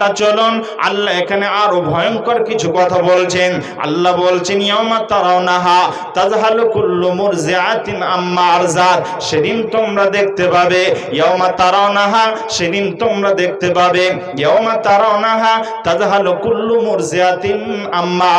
তো চলুন। আল্লাহ এখানে আরও ভয়ঙ্কর কিছু কথা বলছেন। আল্লাহ বলছেন ইয়ামা কুল্লু আম্মা সেদিন তোমরা দেখতে পাবে ইয়ামা সেদিন তোমরা দেখতে পাবে ইয়ামা কুল্লু আম্মা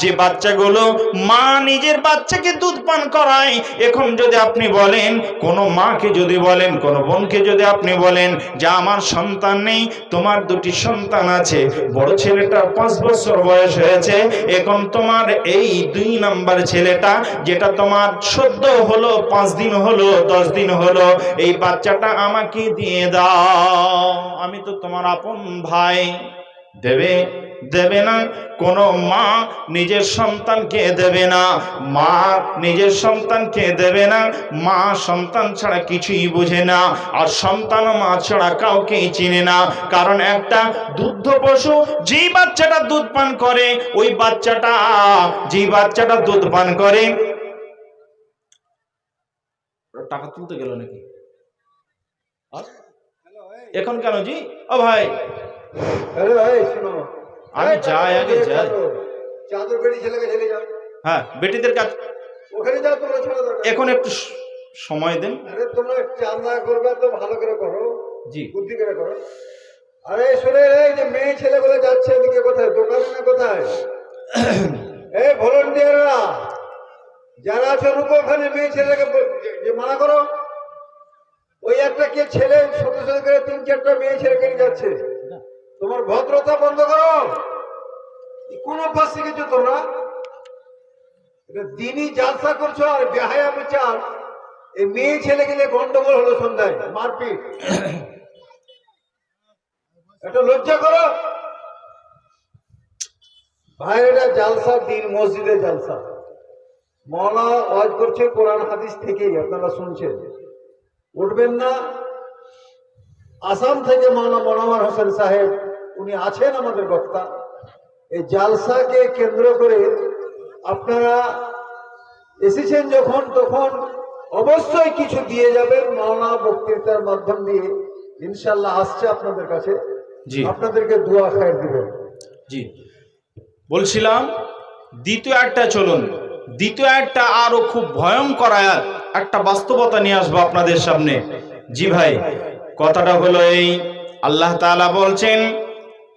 যে বাচ্চাগুলো মা নিজের বাচ্চাকে দুধ পান করায়, এখন যদি আপনি বলেন, কোন মাকে যদি বলেন, কোন বোনকে যদি আপনি বলেন, যে আমার সন্তান নেই, তোমার দুটি সন্তান আছে। বড় ছেলেটার পাঁচ বছর বয়স হয়েছে। এখন তোমার এই দুই নাম্বার ছেলেটা, যেটা তোমার সদ্য হলো, পাঁচ দিন হলো, দশ দিন হলো, এই বাচ্চাটা আমাকে দিয়ে দাও। আমি তো তোমার আপন ভাই। দেবে দেবে না। কোনো মা নিজের সন্তানকে দেবে না। মা নিজের সন্তানকে দেবে না। মা সন্তান ছাড়া কিছুই বুঝে না। আর সন্তান মা ছাড়া কাউকেই চিনে না। কারণ একটা দুগ্ধ পশু যেই বাচ্চাটা দুধ পান করে, ওই বাচ্চাটা যেই বাচ্চাটা দুধ পান করে টাকা তুলতে গেল নাকি? এখন কেন জি? ও ভাই আরে ভাই শোনো। আমি যাই আগে যাই। চাদর ছেলেকে ছেলে যাও। হ্যাঁ বেটিদের কাজ ওখানে যাও তোমরা ছেড়ে এখন একটু সময় দেন। আরে তোমরা চান্দা করবে তো ভালো করে করো। জি। বুদ্ধি করে করো। আরে শুনে এই যে মেয়ে ছেলে বলে যাচ্ছে এদিকে কোথায়? দোকানে না কোথায়? এই ভলেন্টিয়াররা যারা আছে ওখানে মেয়ে ছেলেকে মানা করো। ওই একটা কে ছেলে সাথে সাথে করে তিন চারটা মেয়ে ছেলেকে নিয়ে যাচ্ছে? তোমার ভদ্রতা বন্ধ করো। কোন অভ্যাস শিখেছো তোমরা? দিনই জালসা করছ আর বেহায়া বিচার। এই মেয়ে ছেলে গেলে গন্ডগোল হলো সন্ধ্যায়। মারপিট। একটা লজ্জা করো। ভাই এটা জালসা, দিন মসজিদে জালসা। মৌলা ওয়াজ করছে কোরআন হাদিস থেকেই, আপনারা শুনছেন। উঠবেন না। আসাম থেকে মাওলানা মনোয়ার হোসেন সাহেব উনি আছেন আমাদের বক্তা। এই জালসাকে কেন্দ্র করে আপনারা এসেছেন যখন তখন অবশ্যই কিছু দিয়ে যাবেন। মাওলানা বক্তৃতার মাধ্যম দিয়ে ইনশাল্লাহ আসছে আপনাদের কাছে। জি। আপনাদেরকে দোয়া খায়ের দিবেন। জি। বলছিলাম দ্বিতীয় একটা চলুন। দ্বিতীয় একটা আরও খুব ভয়ঙ্কর আয়াত। একটা বাস্তবতা নিয়ে আসব আপনাদের সামনে। জি ভাই কথাটা হলো এই। আল্লাহ তাআলা বলছেন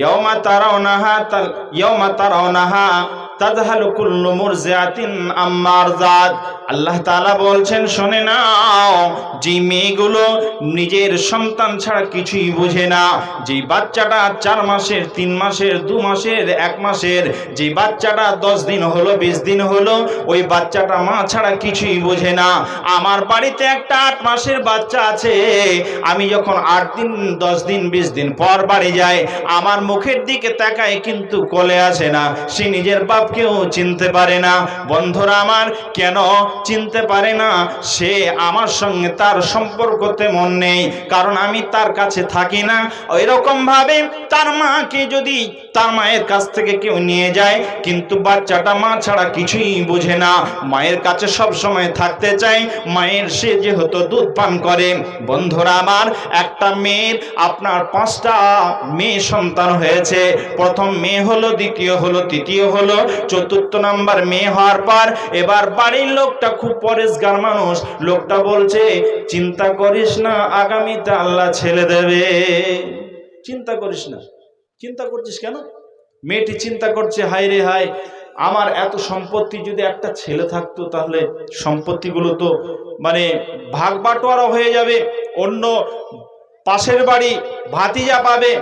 ইয়াউমা তারাউনাহা তাল ইয়াউমা তারাউনাহা তাযহালু কুল্লু মুরজিআতিন আম্মা আরজাত। আল্লাহ বলছেন, শুনে নাও যে মেয়েগুলো নিজের সন্তান ছাড়া কিছুই বোঝে না যে বাচ্চাটা চার মাসের, তিন মাসের, দু মাসের, এক মাসের যে বাচ্চাটা দশ দিন হলো, বিশ দিন হলো, ওই বাচ্চাটা মা ছাড়া কিছুই বোঝে না। আমার বাড়িতে একটা আট মাসের বাচ্চা আছে, আমি যখন আট দিন, দশ দিন, বিশ দিন পর বাড়ি যাই, আমার মুখের দিকে তাকায় কিন্তু কোলে আসে না। সে নিজের বাপকেও চিনতে পারে না। বন্ধুরা আমার, কেন চিনতে পারে না? সে আমার সঙ্গে তার সম্পর্ক তেমন নেই, কারণ আমি তার কাছে থাকি না। ভাবে তার মাকে যদি তার মায়ের কাছ থেকে কেউ নিয়ে যায়, কিন্তু বাচ্চাটা মা ছাড়া কিছুই বোঝে না। মায়ের কাছে সব সময় থাকতে চায়, মায়ের সে যেহেতু দুধ পান করে। বন্ধুরা আমার, একটা মেয়ের, আপনার পাঁচটা মেয়ে সন্তান হয়েছে। প্রথম মেয়ে হলো, দ্বিতীয় হলো, তৃতীয় হলো, চতুর্থ নাম্বার মেয়ে হওয়ার পর এবার বাড়ির লোকটা খুব পরেশগার মানুষ। লোকটা বলছে, চিন্তা করিস না, আগামীতে আল্লাহ ছেলে দেবে। চিন্তা করিস না। চিন্তা করছিস কেন? মেয়েটি চিন্তা করছে, হায় রে হায়, আমার এত সম্পত্তি যদি একটা ছেলে থাকতো তাহলে সম্পত্তিগুলো তো মানে ভাগ বাটোয়ারা হয়ে যাবে। অন্য পাশের বাড়ি ভাতিজা পাবে।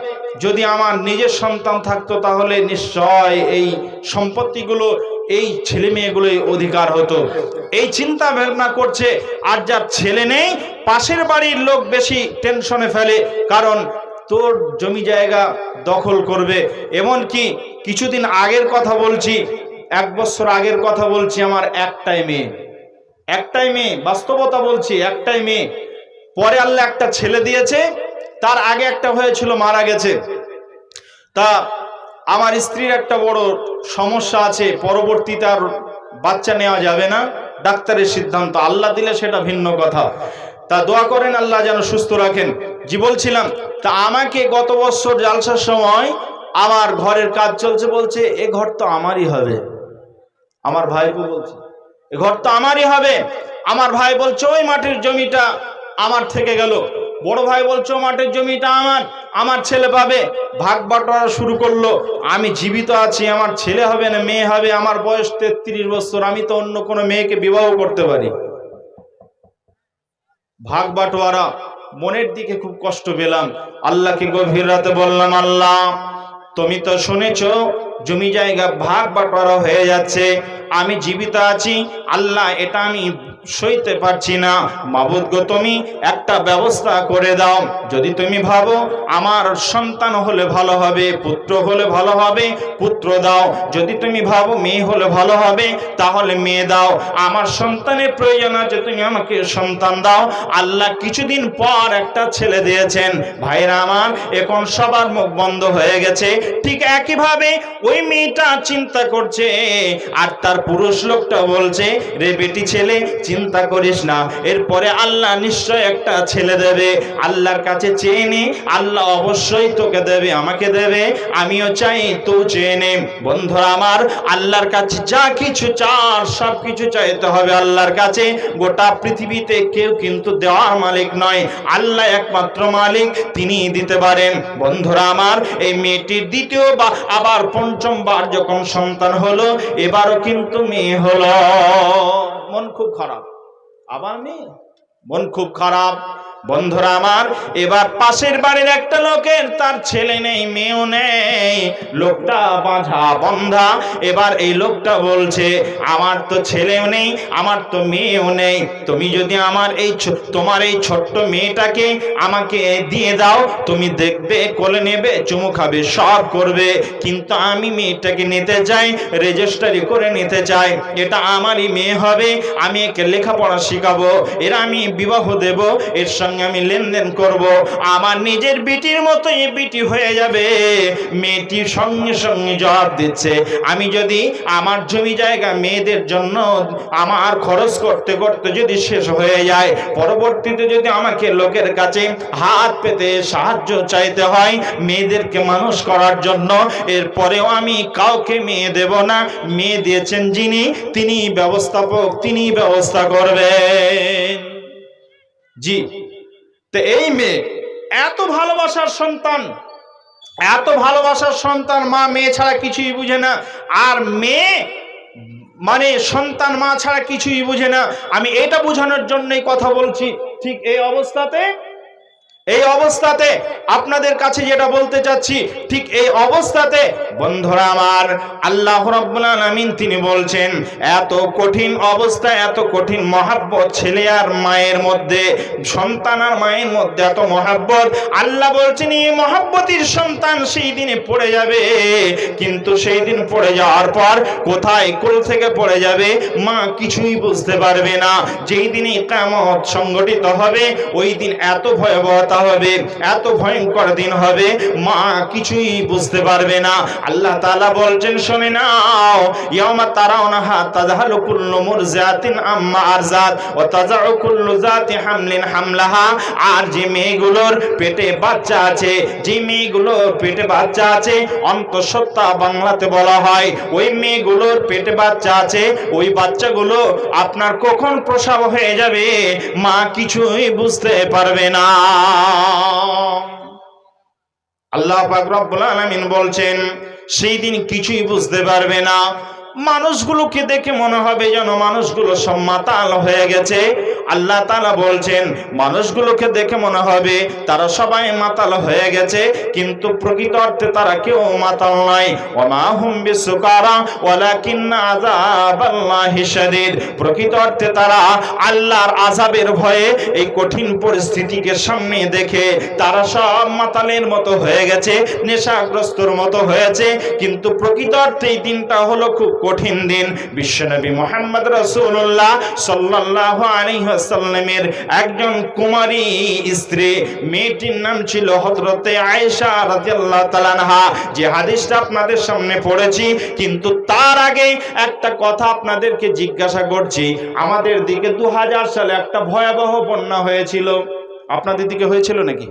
যদি আমার নিজের সন্তান থাকতো তাহলে নিশ্চয় এই সম্পত্তিগুলো এই ছেলে মেয়েগুলোই অধিকার হতো। এই চিন্তা ভাবনা করছে, আর যার ছেলে নেই, পাশের বাড়ির লোক বেশি টেনশনে ফেলে, কারণ তোর জমি জায়গা দখল করবে। এমন কি কিছুদিন আগের কথা বলছি, এক বছর আগের কথা বলছি আমার একটাই মেয়ে। একটাই মেয়ে, বাস্তবতা বলছি একটাই মেয়ে। পরে আল্লাহ একটা ছেলে দিয়েছে, তার আগে একটা হয়েছিল, মারা গেছে। তা আমার স্ত্রীর একটা বড় সমস্যা আছে, পরবর্তী তার বাচ্চা নেওয়া যাবে না, ডাক্তারের সিদ্ধান্ত, আল্লাহ দিলে সেটা ভিন্ন কথা। তা দোয়া করেন আল্লাহ যেন সুস্থ রাখেন। জি বলছিলাম, তা আমাকে গত বছর জালসার সময় আমার ঘরের কাজ চলছে বলছে, এ ঘর তো আমারই হবে। আমার ভাইপো বলছে, এ ঘর তো আমারই হবে। আমার ভাই বলছে, ওই মাটির জমিটা আমার থেকে গেল। বড় ভাই বলছো মাঠের জমিটা আমার আমার ছেলে পাবে। ভাগ বাটোয়ারা শুরু করল, আমি জীবিত আছি, আমার ছেলে হবে না, মেয়ে হবে, আমার বয়স তেত্রিশ বছর, আমি তো অন্য কোনো মেয়েকে বিবাহ করতে পারি। ভাগ বাটোয়ারা মনের দিকে খুব কষ্ট পেলাম। আল্লাহকে গভীর রাতে বললাম, আল্লাহ, তুমি তো শুনেছ জমি জায়গা ভাগ বাটোয়ারা হয়ে যাচ্ছে। আমি জীবিত আছি, আল্লাহ এটা আমি সইতে পারছি না। মাবুদ গো, তুমি একটা ব্যবস্থা করে দাও। যদি তুমি ভাবো আমার সন্তান হলে ভালো হবে, পুত্র হলে ভালো হবে, পুত্র দাও। যদি তুমি ভাবো মেয়ে হলে ভালো হবে, তাহলে মেয়ে দাও। আমার সন্তানের প্রয়োজন আছে, তুমি আমাকে সন্তান দাও। আল্লাহ কিছুদিন পর একটা ছেলে দিয়েছেন। ভাইরা আমার, এখন সবার মুখ বন্ধ হয়ে গেছে। ঠিক একইভাবে ওই মেয়েটা চিন্তা করছে, আর তার পুরুষ লোকটা বলছে, রে বেটি ছেলে, চিন্তা করিস না, এরপরে আল্লাহ নিশ্চয় একটা ছেলে দেবে। আল্লাহর কাছে চেয়ে আল্লাহ অবশ্যই তোকে দেবে, আমাকে দেবে, আমিও চাই তো চেয়ে নে। বন্ধুরা আমার, আল্লাহর কাছে যা কিছু চার সব কিছু চাইতে হবে আল্লাহর কাছে। গোটা পৃথিবীতে কেউ কিন্তু দেওয়ার মালিক নয়, আল্লাহ একমাত্র মালিক তিনি দিতে পারেন। বন্ধুরা আমার, এই মেয়েটির দ্বিতীয় বা আবার পঞ্চমবার যখন সন্তান হলো, এবারও কিন্তু মেয়ে হলো। মন খুব খারাপ। আবার মেয়ে? মন খুব খারাপ। বন্ধুরা আমার, এবার পাশের বাড়ির একটা লোকের, তার ছেলে নেই, মেয়েও নেই, লোকটা বাঁধা বন্ধা। এবার এই লোকটা বলছে, আমার তো ছেলেও নেই, আমার তো মেয়েও নেই, তুমি যদি আমার এই তোমার এই ছোট্ট মেয়েটাকে আমাকে দিয়ে দাও, তুমি দেখবে, কোলে নেবে, চুমু খাবে, সব করবে। কিন্তু আমি মেয়েটাকে নিতে চাই রেজিস্টারি করে নিতে চাই। এটা আমারই মেয়ে হবে, আমি একে লেখাপড়া শেখাবো, এর আমি বিবাহ দেব, এর সঙ্গে আমি লেনদেন করব। আমার নিজের বিটির মতো এই বিটি হয়ে যাবে। মেয়েটির সঙ্গে সঙ্গে জবাব দিচ্ছে, আমি যদি আমার জমি জায়গা মেয়েদের জন্য আমার খরচ করতে করতে যদি শেষ হয়ে যায়, পরবর্তীতে যদি আমাকে লোকের কাছে হাত পেতে সাহায্য চাইতে হয় মেয়েদেরকে মানুষ করার জন্য, এরপরেও আমি কাউকে মেয়ে দেব না। মেয়ে দিয়েছেন যিনি তিনি ব্যবস্থাপক তিনি ব্যবস্থা করবেন। জি। তো এই মেয়ে, এত ভালোবাসার সন্তান, এত ভালোবাসার সন্তান মা মেয়ে ছাড়া কিছুই বুঝে না। আর মেয়ে মানে সন্তান মা ছাড়া কিছুই বুঝে না। আমি এটা বোঝানোর জন্যই কথা বলছি, ঠিক এই অবস্থাতে এই অবস্থাতে আপনাদের কাছে যেটা বলতে চাচ্ছি, ঠিক এই অবস্থাতে, বন্ধুরা আমার, আল্লাহ রাব্বুল আলামিন তিনি বলছেন, এত কঠিন অবস্থা, এত কঠিন মহাব্বত ছেলে আর মায়ের মধ্যে, সন্তান আর মায়ের মধ্যে এত মহাব্বত। আল্লাহ বলছেন, এই মহাব্বতির সন্তান সেই দিনে পড়ে যাবে, কিন্তু সেই দিন পড়ে যাওয়ার পর কোথায় কোল থেকে পড়ে যাবে, মা কিছুই বুঝতে পারবে না। যেই দিনে কামত সংগঠিত হবে, ওই দিন এত ভয়াবহতা হবে। এত ভয়ঙ্কর দিন হবে। মা কিছুই বুঝতে পারবে না। আল্লাহ তাআলা বলছেন, শুনে নাও ইয়ামা তারাউনাহা তাযহালু কুল্লু মুরজাতিন আম্মা আরজাত ওয়া তাযাউ কুল্লু জাতি হামলিন হামলাহা। আর যে মেয়েগুলোর পেটে বাচ্চা আছে, যে মেয়েগুলোর পেটে বাচ্চা আছে, অন্তঃসত্ত্বা বাংলাতে বলা হয়, ওই মেয়েগুলোর পেটে বাচ্চা আছে, ওই বাচ্চাগুলো আপনার কখন প্রসব হয়ে যাবে? মা কিছুই বুঝতে পারবে না। আল্লাহ পাক রব্বুল আলামিন বলছেন সেই দিন কিছুই বুঝতে পারবে না। মানুষগুলোকে দেখে মনে হবে যেন মানুষগুলো সব মাতাল হয়ে গেছে। আল্লাহ তালা বলছেন, মানুষগুলোকে দেখে মনে হবে তারা সবাই মাতাল হয়ে গেছে, কিন্তু প্রকৃত অর্থে তারা কেউ মাতাল নয়। ওমা হুম বিসুকারা, ওয়ালাকিন্না আযাবাল্লাহি শাদীদ। প্রকৃত অর্থে তারা আল্লাহর আজাবের ভয়ে এই কঠিন পরিস্থিতিকে সামনে দেখে তারা সব মাতালের মতো হয়ে গেছে, নেশাগ্রস্তর মতো হয়েছে, কিন্তু প্রকৃত অর্থে এই দিনটা হলো খুব কঠিন দিন। বিশ্বনবী মোহাম্মদ রসুল্লাহ সাল্লাহ আলহিহাসাল্লামের একজন কুমারী স্ত্রী, মেয়েটির নাম ছিল হজরতে আয়েশা রাজিয়াল্লাহ তালানহা যে হাদিসটা আপনাদের সামনে পড়েছি, কিন্তু তার আগে একটা কথা আপনাদেরকে জিজ্ঞাসা করছি। আমাদের দিকে দু হাজার সালে একটা ভয়াবহ বন্যা হয়েছিল। আপনাদের দিকে হয়েছিল নাকি?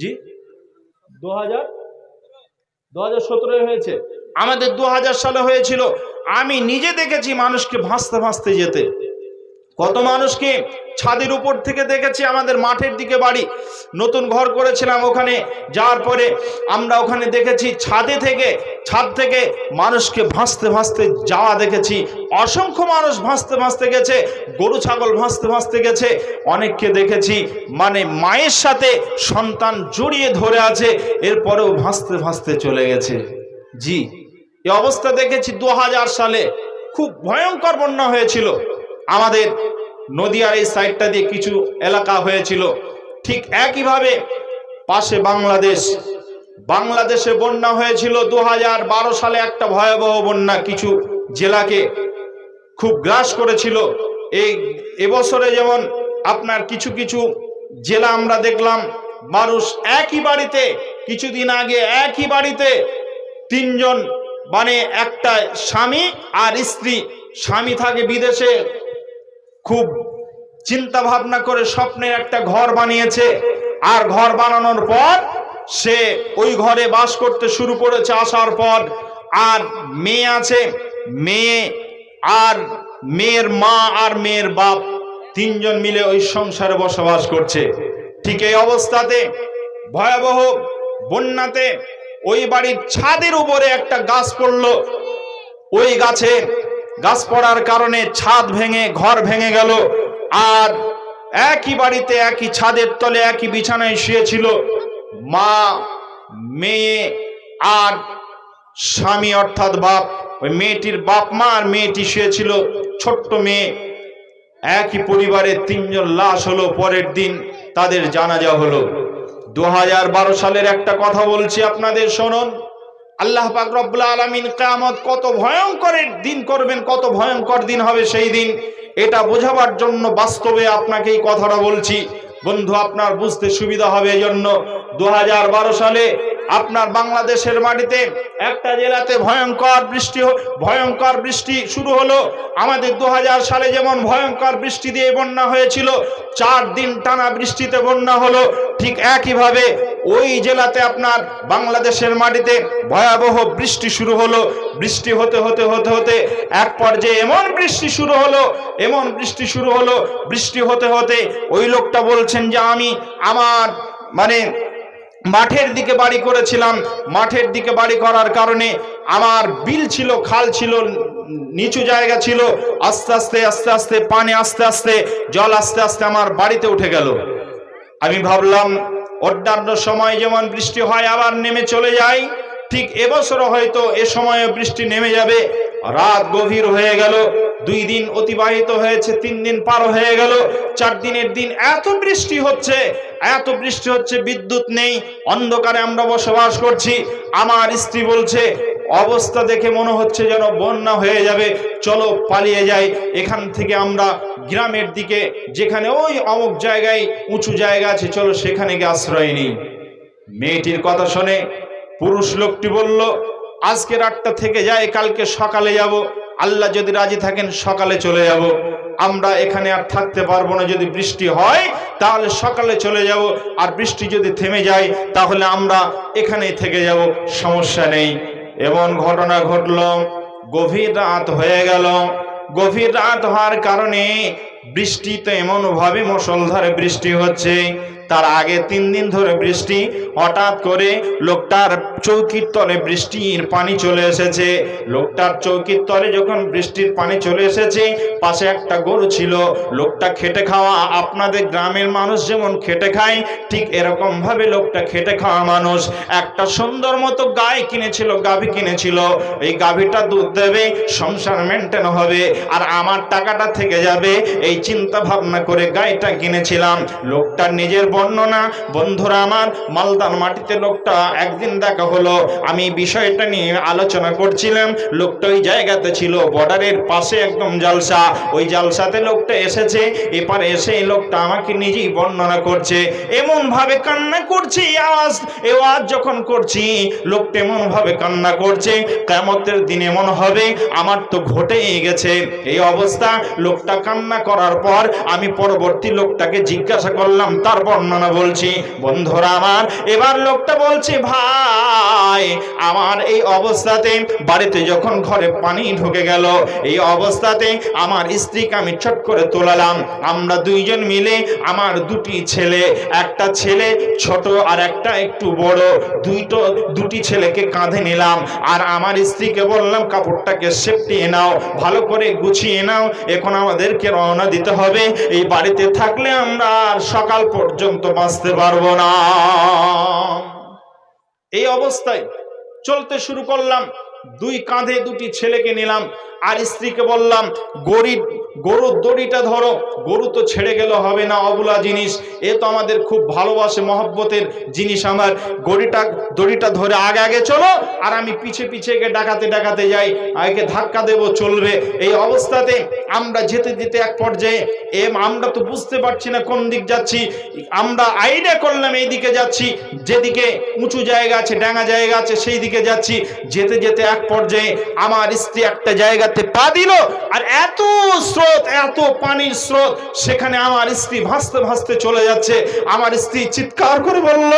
জি? দু হাজার দু হাজার হয়েছে। আমাদের দু হাজার সালে হয়েছিল। আমি নিজে দেখেছি মানুষকে ভাসতে ভাসতে যেতে। কত মানুষকে ছাদের উপর থেকে দেখেছি আমাদের মাঠের দিকে বাড়ি, নতুন ঘর করেছিলাম ওখানে যাওয়ার পরে আমরা ওখানে দেখেছি ছাদে থেকে, ছাদ থেকে মানুষকে ভাসতে ভাসতে যাওয়া দেখেছি। অসংখ্য মানুষ ভাসতে ভাসতে গেছে, গরু, ছাগল ভাসতে ভাসতে গেছে, অনেককে দেখেছি মানে মায়ের সাথে সন্তান জড়িয়ে ধরে আছে, এরপরেও ভাসতে ভাসতে চলে গেছে। জি। এ অবস্থা দেখেছি দু হাজার সালে। খুব ভয়ঙ্কর বন্যা হয়েছিল। আমাদের নদিয়ার এই সাইডটা দিয়ে কিছু এলাকা হয়েছিল। ঠিক একইভাবে পাশে বাংলাদেশ। বাংলাদেশে বন্যা হয়েছিল দু হাজার বারো সালে একটা ভয়াবহ বন্যা। কিছু জেলাকে খুব গ্রাস করেছিল। এই এবছরে যেমন আপনার কিছু কিছু জেলা আমরা দেখলাম, মানুষ একই বাড়িতে, কিছুদিন আগে একই বাড়িতে তিনজন মানে একটা স্বামী আর স্ত্রী। স্বামী থাকে বিদেশে, খুব চিন্তা ভাবনা করে স্বপ্নের একটা ঘর বানিয়েছে। আর ঘর বানানোর পর সে ওই ঘরে বাস করতে শুরু করেছে আসার পর। আর মেয়ে আছে, মেয়ে আর মেয়ের মা আর মেয়ের বাপ তিনজন মিলে ওই সংসারে বসবাস করছে। ঠিক এই অবস্থাতে ভয়াবহ বন্যাতে ওই বাড়ির ছাদের উপরে একটা গাছ পড়ল। ওই গাছে গাছ পড়ার কারণে ছাদ ভেঙে, ঘর ভেঙে গেল। আর একই বাড়িতে একই ছাদের তলে একই বিছানায় শুয়েছিল মা, মেয়ে আর স্বামী, অর্থাৎ বাপ। ওই মেয়েটির বাপ মা আর মেয়েটি শুয়েছিল, ছোট্ট মেয়ে। একই পরিবারের তিনজন লাশ হলো, পরের দিন তাদের জানাজা হলো। দু হাজার বারো সালের একটা কথা বলছি আপনাদের, শুনুন। আল্লাহ পাক রব্বুল আলমিন কামত কত ভয়ঙ্করের দিন করবেন, কত ভয়ঙ্কর দিন হবে সেই দিন। এটা বোঝাবার জন্য বাস্তবে আপনাকে এই কথাটা বলছি। বন্ধু, আপনার বুঝতে সুবিধা হবে এই জন্য দু সালে আপনার বাংলাদেশের মাটিতে একটা জেলাতে ভয়ঙ্কর বৃষ্টি ভয়ঙ্কর বৃষ্টি শুরু হলো। আমাদের দু হাজার সালে যেমন ভয়ঙ্কর বৃষ্টি দিয়ে বন্যা হয়েছিল, চার দিন টানা বৃষ্টিতে বন্যা হলো। ঠিক একইভাবে ওই জেলাতে আপনার বাংলাদেশের মাটিতে ভয়াবহ বৃষ্টি শুরু হলো। বৃষ্টি হতে হতে হতে হতে এক পর্যায়ে এমন বৃষ্টি শুরু হলো, এমন বৃষ্টি শুরু হলো। বৃষ্টি হতে হতে ওই লোকটা বলছেন যে, আমি আমার মানে মাঠের দিকে বাড়ি করেছিলাম। মাঠের দিকে বাড়ি করার কারণে আমার বিল ছিল, খাল ছিল, নিচু জায়গা ছিল। আস্তে আস্তে আস্তে আস্তে, পানি আস্তে আস্তে, জল আস্তে আস্তে আমার বাড়িতে উঠে গেল। আমি ভাবলাম, অন্যান্য সময় যেমন বৃষ্টি হয়, আবার নেমে চলে যায় ঠিক এবছরও হয়তো এ সময়ে বৃষ্টি নেমে যাবে। রাত গভীর হয়ে গেল। দুই দিন অতিবাহিত হয়েছে, তিন দিন পার হয়ে গেল। চার দিনের দিন এত বৃষ্টি হচ্ছে, এত বৃষ্টি হচ্ছে, বিদ্যুৎ নেই, অন্ধকারে আমরা বসবাস করছি। আমার স্ত্রী বলছে, অবস্থা দেখে মনে হচ্ছে যেন বন্যা হয়ে যাবে। চলো পালিয়ে যাই। এখান থেকে আমরা গ্রামের দিকে, যেখানে ওই অমুক জায়গায় উঁচু জায়গা আছে, চলো সেখানে গিয়ে আশ্রয় নিই। মেয়েটির কথা শুনে পুরুষ লোকটি বলল, আজকে রাতটা থেকে যায়, কালকে সকালে যাব। আল্লাহ যদি রাজি থাকেন, সকালে চলে যাব। আমরা এখানে আর থাকতে পারব না যদি বৃষ্টি হয়, তাহলে সকালে চলে যাব। আর বৃষ্টি যদি থেমে যায়, তাহলে আমরা এখানেই থেকে যাব। সমস্যা নেই। এমন ঘটনা ঘটলো, গভীর রাত হয়ে গেল। গভীর রাত হওয়ার কারণে বৃষ্টি তো এমনভাবে মুষলধারে বৃষ্টি হচ্ছে তার আগে তিন দিন ধরে বৃষ্টি, হঠাৎ করে লোকটার চৌকির তলে বৃষ্টির পানি চলে এসেছে। লোকটার চৌকির তলে যখন বৃষ্টির পানি চলে এসেছে, পাশে একটা গরু ছিল। লোকটা খেটে খাওয়া, আপনাদের গ্রামের মানুষ যেমন খেটে খায়, ঠিক এরকম ভাবে লোকটা খেটে খাওয়া মানুষ। একটা সুন্দর মতো গায়ে কিনেছিল, গাভী কিনেছিল। এই গাভীটা দুধ দেবে, সংসার মেনটেন হবে, আর আমার টাকাটা থেকে যাবে। এই চিন্তা ভাবনা করে গাইটা কিনেছিলাম। লোকটার নিজের বর্ণনা, বন্ধুরা আমার, মালদার মাটিতে লোকটা একদিন দেখা হলো। আমি বিষয়টা নিয়ে আলোচনা করছিলাম, লোকটা ওই জায়গাতে ছিল, বর্ডারের পাশে একদম জালসা। ওই জালসাতে লোকটা এসেছে, এপার এসে লোকটা আমাকে নিজেই বর্ণনা করছে এমন ভাবে কান্না করছে আওয়াজ এই আওয়াজ যখন করছি, লোকটা এমন ভাবে কান্না করছে কেমতের দিন এমন হবে, আমার তো ঘটেই গেছে। এই অবস্থা, লোকটা কান্না করার পর আমি পরবর্তী লোকটাকে জিজ্ঞাসা করলাম তার বর্ণনা বলছি, বন্ধুরা আমার, এবার লোকটা বলছে, ভাই, আমার এই অবস্থাতে বাড়িতে যখন ঘরে পানি ঢুকে গেল, এই অবস্থাতে আমার স্ত্রীকে আমি ছট করে তোলালাম। আমরা দুইজন মিলে আমার দুটি ছেলে, একটা ছেলে ছোট আর একটা একটু বড়, দুইটো, দুটি ছেলেকে কাঁধে নিলাম আর আমার স্ত্রীকে বললাম, কাপড়টাকে সেপটিয়ে নাও, ভালো করে গুছিয়ে নাও, এখন আমাদেরকে রওনা দিতে হবে। এই বাড়িতে থাকলে আমরা আর সকাল পর্যন্ত বাঁচতে পারব না। এই অবস্থায় চলতে শুরু করলাম, দুই কাঁধে দুটি ছেলেকে নিলাম, আর স্ত্রীকে বললাম, গরিব গরুর দড়িটা ধরো, গরু তো ছেড়ে গেলে, হবে না অবলা জিনিস। এ তো আমাদের খুব ভালোবাসে, মহব্বতের জিনিস আমার। গড়িটা দড়িটা ধরে আগে আগে চলো, আর আমি পিছে পিছে একে ডাকাতে ডাকাতে যাই আগে ধাক্কা দেব, চলবে। এই অবস্থাতে আমরা যেতে যেতে এক পর্যায়ে, এম, আমরা তো বুঝতে পারছি না কোন দিক যাচ্ছি। আমরা আইডিয়া করলাম এই দিকে যাচ্ছি, যেদিকে উঁচু জায়গা আছে, ডাঙা জায়গা আছে, সেই দিকে যাচ্ছি। যেতে যেতে এক পর্যায়ে আমার স্ত্রী একটা জায়গাতে পা দিল, আর এত স্রোত, এত পানির স্রোত। সেখানে আমার স্ত্রী ভাসতে ভাসতে চলে যাচ্ছে। আমার স্ত্রী চিৎকার করে বলল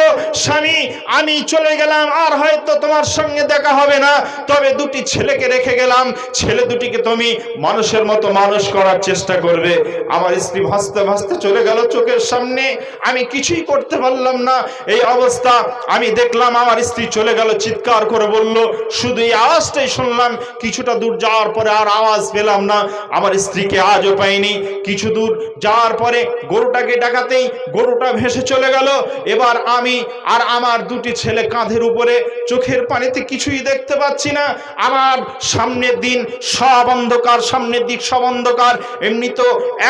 স্বামী আমি চলে গেলাম, আর হয়তো তোমার সঙ্গে দেখা হবে না। তবে দুটি ছেলেকে রেখে গেলাম। ছেলে দুটিকে তুমি মানুষের মতো মানুষ করার চেষ্টা করবে। আমার স্ত্রী ভাসতে ভাসতে চলে গেল চোখের সামনে। আমি কিছুই করতে পারলাম না। এই অবস্থা, আমি দেখলাম আমার স্ত্রী চলে গেল, চিৎকার করে বলল, শুধু এই আওয়াজটাই শুনলাম। কিছুটা দূর যাওয়ার পরে আর আওয়াজ পেলাম না। আমার স্ত্রীকে আজও পাইনি। কিছু দূর যাওয়ার পরে গরুটাকে ডাকাতেই গরুটা ভেসে চলে গেল। এবার আমি আর আমার দুটি ছেলে কাঁধের উপরে চোখের পানিতে কিছুই দেখতে পাচ্ছি না। আমার সামনের দিন সব অন্ধকার, সামনের দিক সব অন্ধকার। এমনি তো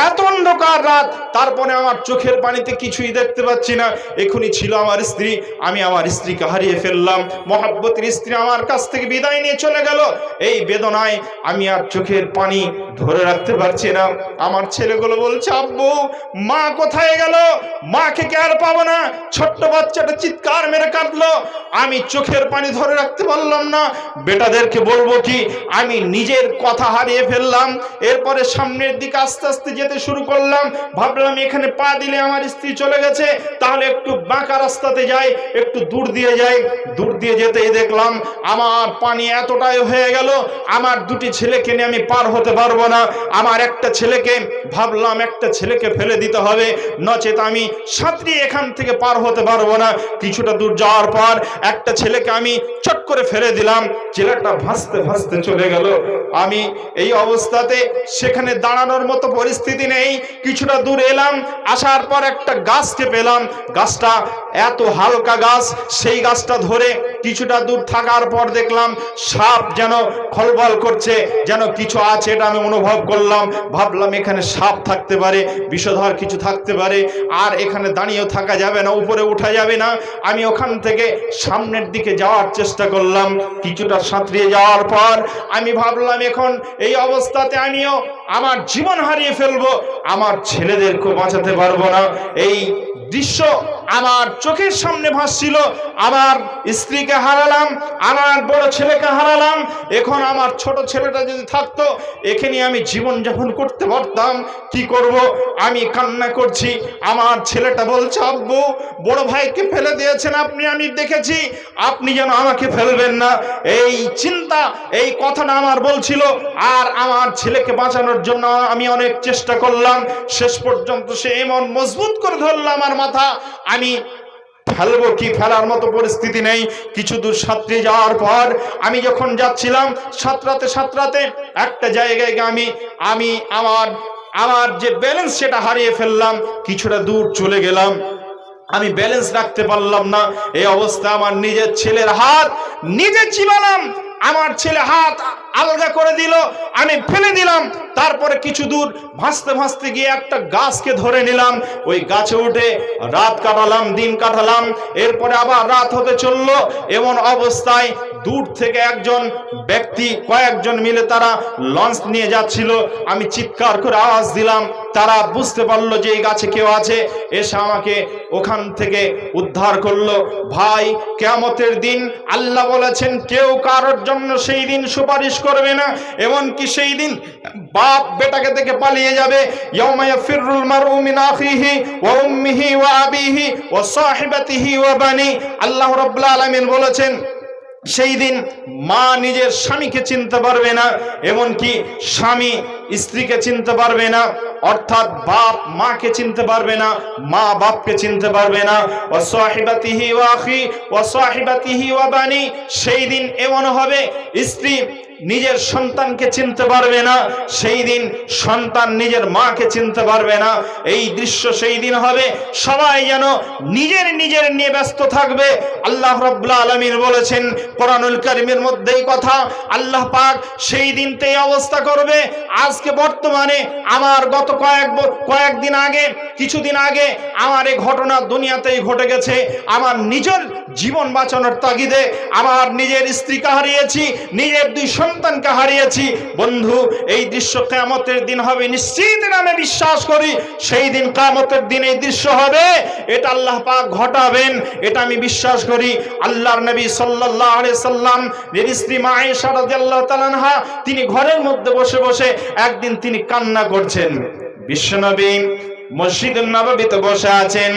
এত অন্ধকার রাত, তারপরে আমার চোখের পানিতে কিছুই দেখতে পাচ্ছি না। এখনই ছিল আমার স্ত্রী, আমি আমার স্ত্রীকে হারিয়ে ফেললাম। মহাব্বতের স্ত্রী আমার কাছ থেকে বিদায় নিয়ে চলে গেল। এই বেদনায় আমি আর চোখের পানি ধরে রাখতে পারছি না। আমার ছেলেগুলো বলছে, আব্বু, মা কোথায় গেল? মাকে কে আর পাবো না? ছোট্ট বাচ্চাটা চিৎকার মেরে কাঁদলো। আমি চোখের পানি ধরে রাখতে পারলাম না। বেটাদেরকে বলব কি, আমি নিজের কথা হারিয়ে ফেললাম। এরপরে সামনের দিকে আস্তে আস্তে যেতে শুরু করলাম। ভাবলাম, এখানে পা দিলে আমার স্ত্রী চলে গেছে। তাহলে একটু বাঁকা রাস্তাতে যাই, একটু দূর দিয়ে যাই। দূর দিয়ে যেতেই দেখলাম, আমার পানি এতটাই হয়ে গেল, আমার দুটি ছেলেকে নিয়ে আমি পার হতে পারব না। আমার একটা ছেলেকে ভাবলাম একটা ছেলেকে ফেলে দিতে হবে। নচেত আমি সাঁতরিয়ে এখান থেকে পার হতে পারব না। কিছুটা দূর যাওয়ার পর একটা ছেলেকে আমি চট করে ফেলে দিলাম। ছেলেটা ভাসতে ভাসতে চলে গেল। আমি এই অবস্থাতে সেখানে দাঁড়ানোর মতো পরিস্থিতি নেই। কিছুটা দূর এলাম। আসার পর একটা গাছকে পেলাম। গাছটা এত হালকা গাছ, সেই গাছটা ধরে কিছুটা দূর থাকার পর দেখলাম সাপ যেন খলবল করছে, যেন কিছু আছে এটা আমি অনুভব করলাম। ভাবলাম এখানে সাপ থাকতে পারে, বিষধর কিছু থাকতে পারে, আর এখানে দাঁড়িয়েও থাকা যাবে না, উপরে উঠা যাবে না। আমি ওখান থেকে সামনের দিকে যাওয়ার চেষ্টা করলাম, কিছুটা সাঁতরিয়ে যাওয়ার পর আমি ভাবলাম, এখন এই অবস্থাতে আমিও আমার জীবন হারিয়ে ফেলব, আমার ছেলেদেরকেও বাঁচাতে পারব না। এই দৃশ্য আমার চোখের সামনে ভাসছিল। আমার স্ত্রীকে হারালাম আমার বড় ছেলেকে হারালাম। এখন আমার ছোট ছেলেটা যদি থাকতো এখানে আমি জীবন যাপন করতে পারতাম। কি করব? আমি কান্না করছি। আমার ছেলেটা বলছে, আব্বু, বড় ভাইকে ফেলে দিয়েছেন আপনি, আমি দেখেছি। আপনি যেন আমাকে ফেলবেন না। এই চিন্তা, এই কথাটা আমার বলছিল। আর আমার ছেলেকে বাঁচানোর জন্য আমি অনেক চেষ্টা করলাম। শেষ পর্যন্ত সে এমন মজবুত করে ধরলো আমার মাথা আমি ফেলব কি ফেলার মতো পরিস্থিতি নেই। কিছু দূর সাঁতরে যাওয়ার পর আমি যখন যাচ্ছিলাম, সাঁতরাতে সাঁতরাতে একটা জায়গায় আমি আমি আমার আমার যে ব্যালেন্স সেটা হারিয়ে ফেললাম, কিছুটা দূর চলে গেলাম। আমি ব্যালেন্স রাখতে পারলাম না। এই অবস্থা আমার নিজের ছেলের হাত, নিজে চিবালাম। আমার ছেলে হাত আলগা করে দিল, আমি ফেলে দিলাম, তারপরে কিছু দূর ভাসতে ভাসতে গিয়ে একটা গাছকে ধরে নিলাম। ওই গাছে উঠে রাত কাটালাম, দিন কাটালাম, এরপরে আবার রাত হতে চলল। এমন অবস্থায় দূর থেকে একজন ব্যক্তি, কয়েকজন মিলে তারা লঞ্চ নিয়ে যাচ্ছিল। আমি চিৎকার করে আওয়াজ দিলাম, তারা বুঝতে পারল যে এই গাছে কেউ আছে। এসে আমাকে ওখান থেকে উদ্ধার করল। ভাই, কেয়ামতের দিন আল্লাহ বলেছেন, কেউ কারোর জন্য সেই দিন সুপারিশ করবে না, এমনকি সেই দিন বাপ বেটাকে থেকে পালিয়ে যাবে। ইয়াউমা ফিররুল মারউ মিন আখিহি ওয়া উম্মিহি ওয়া আবিহি ওয়া সাহিবাতিহি ওয়া বানি। আল্লাহ রাব্বুল আলামিন বলেছেন, সেই দিন মা নিজের স্বামীকে চিনতে পারবে না, এমনকি স্বামী স্ত্রীকে চিনতে পারবে না, অর্থাৎ বাপ মাকে চিনতে পারবে না, মা বাপকে চিনতে পারবে না। ও সাহিবাতিহি ওয়া আখি ও সাহিবাতিহি ওয়া বানি। সেই দিন এমন হবে, স্ত্রী নিজের সন্তানকে চিনতে পারবে না, সেই দিন সন্তান নিজের মাকে চিনতে পারবে না। এই দৃশ্য সেই দিন হবে। সবাই যেন নিজের নিজের নিয়ে ব্যস্ত থাকবে। আল্লাহ রব্লা আলমিন বলেছেন, কোরআনুল করিমের মধ্যেই কথা, আল্লাহ পাক সেই দিনতে এই অবস্থা করবে। আজকে বর্তমানে আমার গত কয়েক কয়েকদিন আগে, কিছুদিন আগে আমার এই ঘটনা দুনিয়াতেই ঘটে গেছে। আমার নিজের জীবন বাঁচানোর তাগিদে, আমার নিজের স্ত্রীকে হারিয়েছি, নিজের দুই সন্তানকে হারিয়েছি। বন্ধু, এই দৃশ্য কেমতের দিন হবে, নিশ্চিত নামে বিশ্বাস করি, সেই দিন কামতের দিন এই দৃশ্য হবে। এটা আল্লাহ পাক ঘটাবেন, এটা আমি বিশ্বাস করি। আল্লাহর নবী আলাইহি সাল্লাম স্ত্রী মা আয়েশা রাদিয়াল্লাহু তাআলা তিনি ঘরের মধ্যে বসে বসে একদিন তিনি কান্না করছেন। বিশ্বনবী মসজিদ নববীতে বসে আছেন।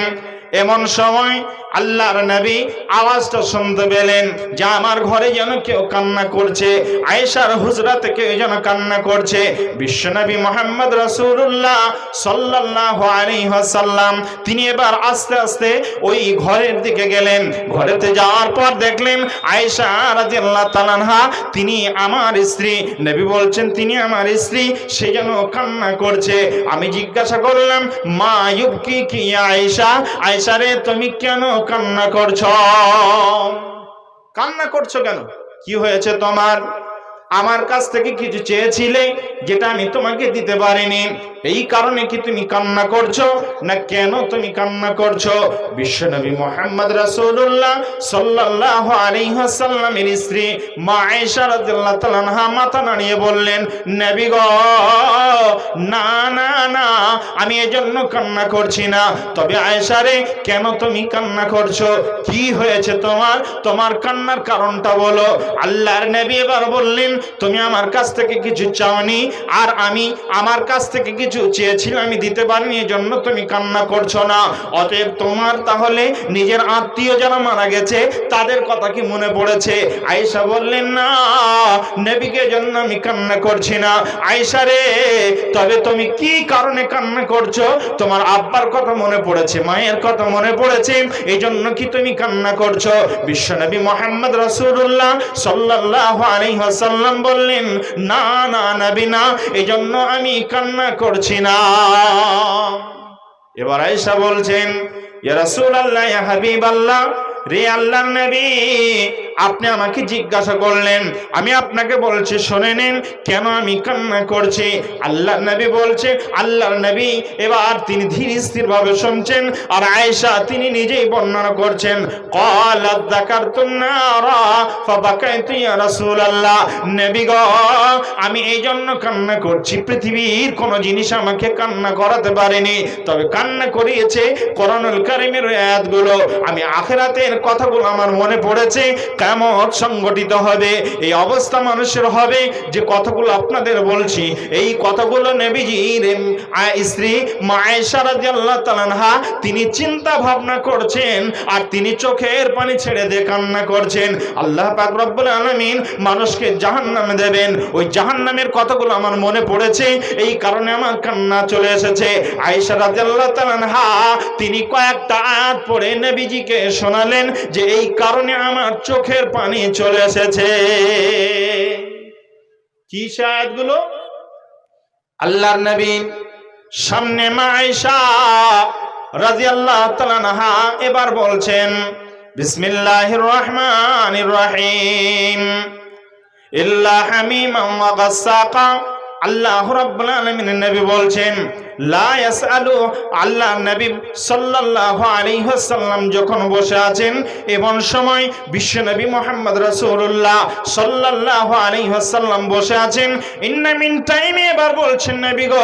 এমন সময় আল্লাহর নবী আওয়াজটা শুনতে পেলেন যে আমার ঘরে যেন কেউ কান্না করছে, আয়েশার হুজরাতে কেউ যেন কান্না করছে। বিশ্বনবী মোহাম্মদ রাসূলুল্লাহ সাল্লাল্লাহু আলাইহি ওয়াসাল্লাম, তিনি এবার আস্তে আস্তে ওই ঘরের দিকে গেলেন। ঘরেতে যাওয়ার পর দেখলেন আয়েশা রাদিয়াল্লাহু তাআলা আনহা, তিনি আমার স্ত্রী। নবী বলছেন, তিনি আমার স্ত্রী, সে যেন কান্না করছে। আমি জিজ্ঞাসা করলাম, মা ইউবকি কি আয়েশা? আয়েশা রে তুমি কেন কান্না করছ? কান্না করছ কেন? কি হয়েছে তোমার? আমার কাছ থেকে কিছু চেয়েছিলে, যেটা আমি তোমাকে দিতে পারিনি। এই কারণে কি তুমি কান্না করছ? না কেন তুমি কান্না করছ? বিশ্বনবী মোহাম্মদ রাসূলুল্লাহ সাল্লাল্লাহু আলাইহি ওয়াসাল্লামের স্ত্রী মা আয়েশা রাদিয়াল্লাহু তাআলা মাথা নাড়িয়ে বললেন, নবী গো, না না না, আমি এজন্য কান্না করছি না। তবে আয়েশা রে, কেন তুমি কান্না করছ? কি হয়েছে তোমার? তোমার কান্নার কারণটা বলো। আল্লাহর নবী এবার বললেন তুমি আমার কাছ থেকে কিছু চাওনি, আর আমি আমার কাছ থেকে কিছু চেয়েছিলাম আমি দিতে পারিনি, এজন্য তুমি কান্না করছ না। অতএব তোমার তাহলে নিজের আত্মীয় যারা মারা গেছে, তাদের কথা কি মনে পড়েছে? আয়েশা বললেন, না, নবীকে জন্য আমি কান্না করছি না। আয়েশা রে, তবে তুমি কি কারণে কান্না করছ? তোমার আব্বার কথা মনে পড়েছে, মায়ের কথা মনে পড়েছে এই জন্য কি তুমি কান্না করছ? বিশ্বনবী মোহাম্মদ রাসূলুল্লাহ সাল্লাল্লাহু আলাইহি ওয়াসাল্লাম বললেন, না না, নাবি না, এজন্য জন্য আমি কান্না করছি না। এবার আয়সা বলছেন, ইয়া রাসূলুল্লাহ, ইয়া হাবিবাল্লাহ রে আল্লাহর নবী, আপনি আমাকে জিজ্ঞাসা করলেন। আমি আপনাকে বলছি, শুনে নিন কেন আমি কান্না করছি। আল্লাহর নবী বলছে, আল্লাহর নবী, এবার তিনি ধীর স্থিরভাবে শুনছেন আর আয়েশা তিনি নিজেই বর্ণনা করছেন। আমি এই জন্য কান্না করছি, পৃথিবীর কোন জিনিস আমাকে কান্না করাতে পারেনি। তবে কান্না করিয়েছে করণুল কারিমের আয়াতগুলো। আমি আখেরাতের কথাগুলো আমার মনে পড়েছে কেমন সংগঠিত হবে, এই অবস্থা মানুষের হবে। যে কথাগুলো আপনাদের বলছি, এই কথাগুলো নবীজির স্ত্রী মায়েশা রাদিয়াল্লাহু তিনি চিন্তা ভাবনা করছেন আর তিনি চোখের পানি ছেড়ে দিয়ে কান্না করছেন। আল্লাহ পাক রব্বুল আলামিন মানুষকে জাহান্নামে দেবেন। ওই জাহান্নামের কথাগুলো আমার মনে পড়েছে, এই কারণে আমার কান্না চলে এসেছে। আয়েশা তিনি কয়েকটা আয়াত পড়ে নবীজিকে শোনালেন যে এই কারণে আমার চোখের পানি চলে এসেছে। কি সে আয়াতগুলো? আল্লাহর নবী সামনে মা আয়েশা রাদিয়াল্লাহু তাআলা আনহা এবার বলছেন, বিসমিল্লাহির রহমানির রহিম। ইল্লা গাসসাকা আল্লাহ রাব্বুল আলামিনের নবী বলছেন আল্লাহ নবী যখন বসে আছেন, এমন সময় বিশ্বনবী মুহাম্মদ রাসূলুল্লাহ সাল্লাল্লাহু আলাইহি ওয়াসাল্লাম বসে আছেন। ইন্না মিন টাইমে এবার বলছেন, নবী গো,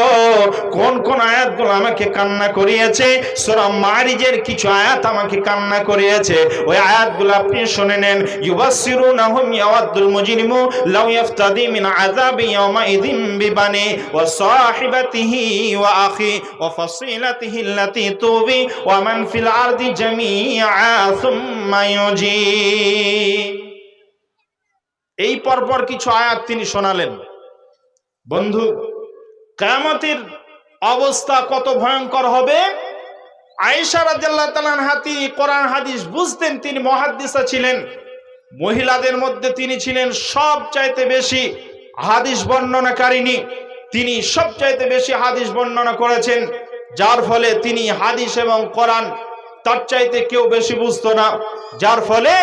কোন কোন আয়াতগুলো আমাকে কান্না করিয়েছে? সূরা মারিজের কিছু আয়াত আমাকে কান্না করিয়েছে। ওই আয়াতগুলো আপনি শুনে নেন। ইউবাসসিরুনাহুম ইয়াওয়াদ্দুল মুজরিমু লাউ ইফতাদি মিন আযাবি ইয়াওমাইযিন বিবানি ওয়া সাহিবাতিহি ওয়া ওয়া ফাসিলাতিহি আল্লাতী তুবি ওয়া মান ফিল আরদি জামিআ এই পরপর কিছু আয়াত তিনি শোনালেন। বন্ধু, কিয়ামতের অবস্থা কত ভয়ঙ্কর হবে? আয়েশা কোরআন হাদিস বুঝতেন, তিনি মুহাদ্দিসা ছিলেন। মহিলাদের মধ্যে তিনি ছিলেন সব চাইতে বেশি হাদিস বর্ণনাকারিনী তিনি সবচাইতে বেশি হাদিস বর্ণনা করেছেন, যার ফলে তিনি হাদিস এবং কোরআন তার চাইতে কেউ বেশি বুঝতো না, যার ফলে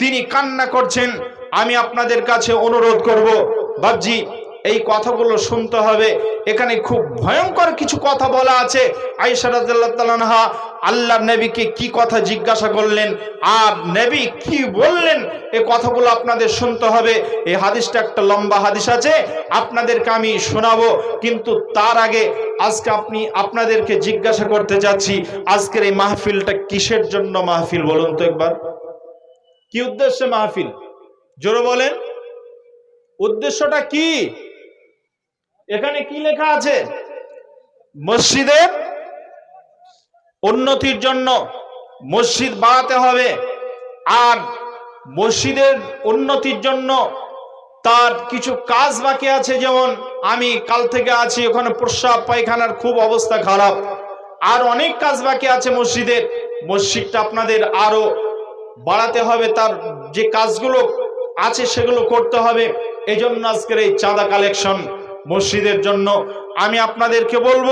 তিনি কান্না করছেন। আমি আপনাদের কাছে অনুরোধ করব বাবজি এই কথাগুলো শুনতে হবে। এখানে খুব ভয়ঙ্কর কিছু কথা বলা আছে। তাআলা আনহা আল্লাহ নবীকে কি কথা জিজ্ঞাসা করলেন, আর নবী কি বললেন, এ কথাগুলো আপনাদের শুনতে হবে। এই হাদিসটা একটা লম্বা হাদিস আছে, আপনাদেরকে আমি শোনাবো, কিন্তু তার আগে আজকে আপনি আপনাদেরকে জিজ্ঞাসা করতে যাচ্ছি, আজকের এই মাহফিলটা কিসের জন্য মাহফিল বলুন তো একবার। কি উদ্দেশ্যে মাহফিল? জোরে বলেন। উদ্দেশ্যটা কি? এখানে কি লেখা আছে? মসজিদের উন্নতির জন্য মসজিদ বাড়াতে হবে। আর মসজিদের উন্নতির জন্য তার কিছু কাজ বাকি আছে, যেমন আমি কাল থেকে আছি, ওখানে প্রস্রাব পায়খানার খুব অবস্থা খারাপ। আর অনেক কাজ বাকি আছে মসজিদের। মসজিদটা আপনাদের আরও বাড়াতে হবে, তার যে কাজগুলো আছে সেগুলো করতে হবে। এই জন্য আজকের এই চাঁদা কালেকশন মসজিদের জন্য। আমি আপনাদেরকে বলব,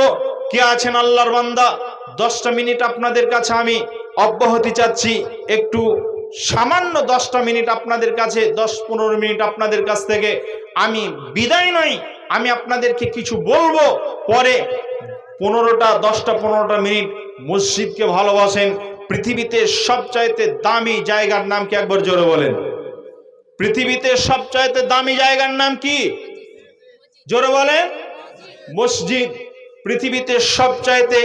কে আছেন আল্লাহর বান্দা? দশটা মিনিট আপনাদের কাছে আমি অব্যাহতি চাচ্ছি। একটু সামান্য দশটা মিনিট আপনাদের কাছে, দশ পনেরো মিনিট আপনাদের কাছ থেকে। আমি বিদায় নই, আমি আপনাদেরকে কিছু বলব। পরে পনেরোটা, দশটা পনেরোটা মিনিট মসজিদকে ভালোবাসেন। পৃথিবীতে সবচাইতে দামি জায়গার নাম কি একবার জোরে বলেন? পৃথিবীতে সবচাইতে দামি জায়গার নাম কি? জোরে বলেন। মসজিদ পৃথিবীতে সবচাইতে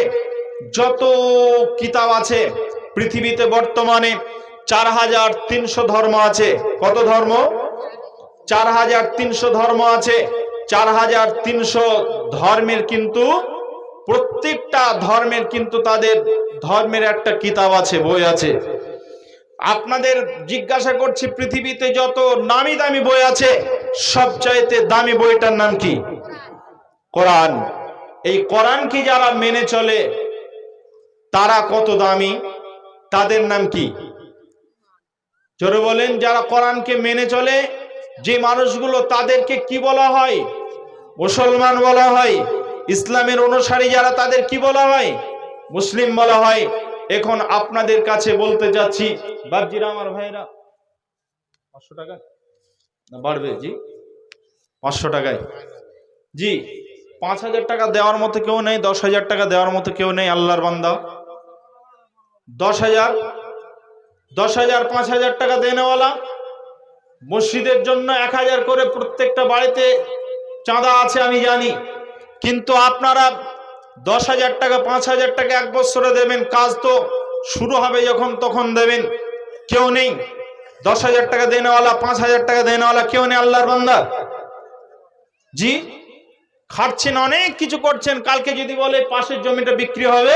যত কিতাব আছে, পৃথিবীতে বর্তমানে চার হাজার তিনশো ধর্ম আছে। কত ধর্ম? চার হাজার তিনশো ধর্ম আছে। চার হাজার তিনশো ধর্মের কিন্তু, প্রত্যেকটা ধর্মের কিন্তু তাদের ধর্মের একটা কিতাব আছে, বই আছে। আপনাদের জিজ্ঞাসা করছি, পৃথিবীতে যত নামি দামি বই আছে, সবচাইতে দামি বইটার নাম কি? কোরআন। এই কোরআন কি যারা মেনে চলে, তারা কত দামি? তাদের নাম কি? জোরে বলেন, যারা কোরআনকে মেনে চলে, যে মানুষগুলো তাদেরকে কি বলা হয়? মুসলমান বলা হয়, ইসলামের অনুসারী যারা তাদের কি বলা হয়? মুসলিম বলা হয় এখন আপনাদের কাছে বলতে যাচ্ছি। বাবজিরা আমার ভাইরা পাঁচশো টাকা বাড়বে, জি। পাঁচশো টাকায়। জি, পাঁচ হাজার টাকা দেওয়ার মতো কেউ নেই, দশ হাজার টাকা দেওয়ার মতো কেউ নেই, আল্লাহর বান্দা। দশ হাজার দশ হাজার, পাঁচ হাজার টাকা দেনেওয়ালা, মসজিদের জন্য এক হাজার করে প্রত্যেকটা বাড়িতে চাঁদা আছে, আমি জানি। কিন্তু আপনারা দশ হাজার টাকা, পাঁচ হাজার টাকা এক বছরে দেবেন, কাজ তো শুরু হবে যখন তখন দেবেন, কেউ নেই। দশ হাজার টাকা দেনেওয়ালা, পাঁচ হাজার টাকা দেনেওয়ালা কেউ নেই আল্লাহর বান্দা। জি, খাটছেন, অনেক কিছু করছেন, কালকে যদি বলে পাশের জমিটা বিক্রি হবে,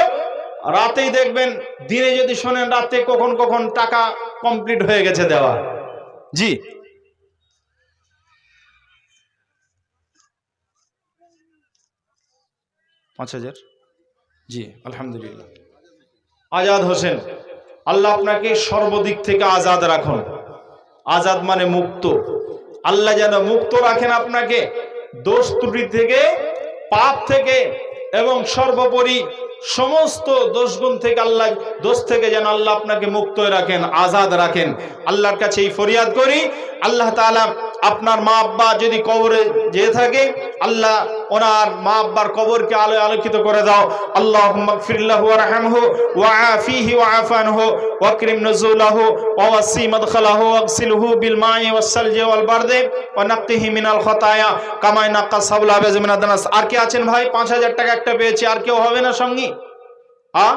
রাতেই দেখবেন, দিনে যদি শোনেন, রাতে কখন কখন টাকা কমপ্লিট হয়ে গেছে দেওয়া। জি। পাঁচ হাজার? জি আলহামদুলিল্লাহ। আজাদ হোসেন আল্লাহ আপনাকে সর্বদিক থেকে আজাদ রাখুন। আজাদ মানে মুক্ত। আল্লাহ যেন মুক্ত রাখেন আপনাকে। দোষ ত্রুটি থেকে পাপ থেকে এবং সর্বোপরি সমস্ত দোষগুণ থেকে আল্লাহ দোষ থেকে যেন আল্লাহ আপনাকে মুক্ত রাখেন আজাদ রাখেন। আল্লাহর কাছে এই ফরিয়াদ করি আল্লাহ তাআলা আপনার মা আব্বা যদি কবরে যেয়ে থাকে, আল্লাহ ওনার মা আব্বার কবরকে আলো আলোকিত করে দাও। আল্লাহ বিল মাই ওয়াস সালজি ওয়াল বারদে ওয়া নাক্কিহি মিনাল খাতায়া কামা নাক্কা আর কে আছেন ভাই? 5000 টাকা একটা পেয়েছি। আর কেউ হবে না সঙ্গী? আ?